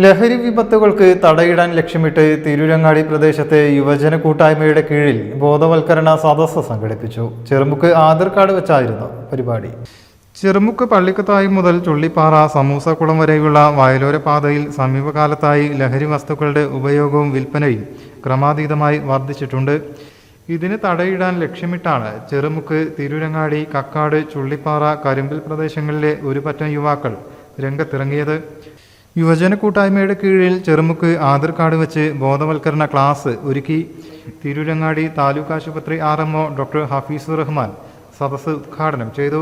ലഹരി വിപത്തുകൾക്ക് തടയിടാൻ ലക്ഷ്യമിട്ട് തിരൂരങ്ങാടി പ്രദേശത്തെ യുവജന കൂട്ടായ്മയുടെ കീഴിൽ ബോധവൽക്കരണ സദസ്സ് സംഘടിപ്പിച്ചു. ചെറുമുക്ക് ആധാർ കാർഡ് വെച്ചായിരുന്നു പരിപാടി. ചെറുമുക്ക് പള്ളിക്കത്തായി മുതൽ ചുള്ളിപ്പാറ സമൂസക്കുളം വരെയുള്ള വയലോര പാതയിൽ സമീപകാലത്തായി ലഹരി വസ്തുക്കളുടെ ഉപയോഗവും വിൽപ്പനയും ക്രമാതീതമായി വർദ്ധിച്ചിട്ടുണ്ട്. ഇതിന് തടയിടാൻ ലക്ഷ്യമിട്ടാണ് ചെറുമുക്ക് തിരൂരങ്ങാടി കക്കാട് ചുള്ളിപ്പാറ കരിമ്പിൽ പ്രദേശങ്ങളിലെ ഒരു പറ്റം യുവാക്കൾ രംഗത്തിറങ്ങിയത്. യുവജന കൂട്ടായ്മയുടെ കീഴിൽ ചെറുമുക്ക് ആധാർ കാർഡ് വെച്ച് ബോധവൽക്കരണ ക്ലാസ് ഒരുക്കി. തിരൂരങ്ങാടി താലൂക്ക് ആശുപത്രി R M doctor Hafeezur Rahman സദസ്സ് ഉദ്ഘാടനം ചെയ്തു.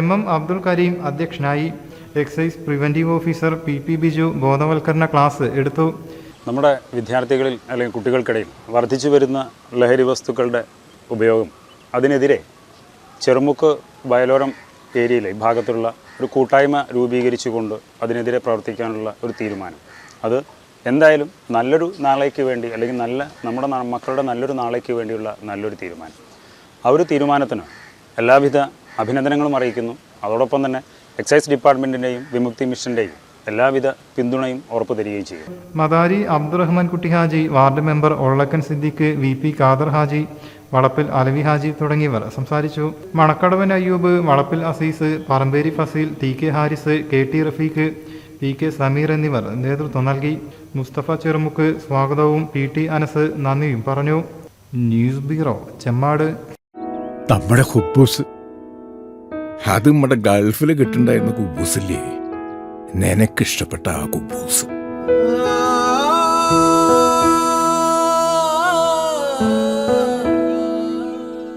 എം എം അബ്ദുൽ കരീം അധ്യക്ഷനായി. Excise preventive officer P P Biju ബോധവൽക്കരണ ക്ലാസ് എടുത്തു. നമ്മുടെ വിദ്യാർത്ഥികളിൽ അല്ലെങ്കിൽ കുട്ടികൾക്കിടയിൽ വർദ്ധിച്ചു വരുന്ന ലഹരി വസ്തുക്കളുടെ ഉപയോഗം. അതിനെതിരെ ചെറുമുക്ക് വയലോരം ഏരിയയിലെ ഈ ഭാഗത്തുള്ള ഒരു കൂട്ടായ്മ രൂപീകരിച്ചുകൊണ്ട് അതിനെതിരെ പ്രവർത്തിക്കാനുള്ള ഒരു തീരുമാനം. അത് എന്തായാലും നല്ലൊരു നാളേക്ക് വേണ്ടി അല്ലെങ്കിൽ നല്ല നമ്മുടെ മക്കളുടെ നല്ലൊരു നാളേക്ക് വേണ്ടിയുള്ള നല്ലൊരു തീരുമാനം. ആ ഒരു തീരുമാനത്തിന് എല്ലാവിധ അഭിനന്ദനങ്ങളും അറിയിക്കുന്നു. അതോടൊപ്പം തന്നെ എക്സൈസ് ഡിപ്പാർട്ട്മെന്റിന്റെയും വിമുക്തി മിഷന്റെയും എല്ലാവിധ പിന്തുണയും ഉറപ്പു തരികയും ചെയ്യും. Madari Abdurahman Kutty Haji ward member Ollakkan Siddique V P Khader Haji Valappil Alavi Haji തുടങ്ങിയവർ സംസാരിച്ചു. Manakkadavan Ayyub Valappil Azeez Paramberi Faseel T K Haris K T Rafeeq P K Sameer എന്നിവർ നേതൃത്വം നൽകി. മുസ്തഫ ചെറുമുക്ക് സ്വാഗതവും പി ടി അനസ് നന്ദിയും പറഞ്ഞു. News bureau Chemmad. നമ്മുടെ ഹുബൂസ്. അത് നമ്മുടെ ഗൾഫിൽ കിട്ടുണ്ടായിരുന്ന കുബൂസില്ലേ? നിനക്കിഷ്ടപ്പെട്ട ആ കുബൂസ്.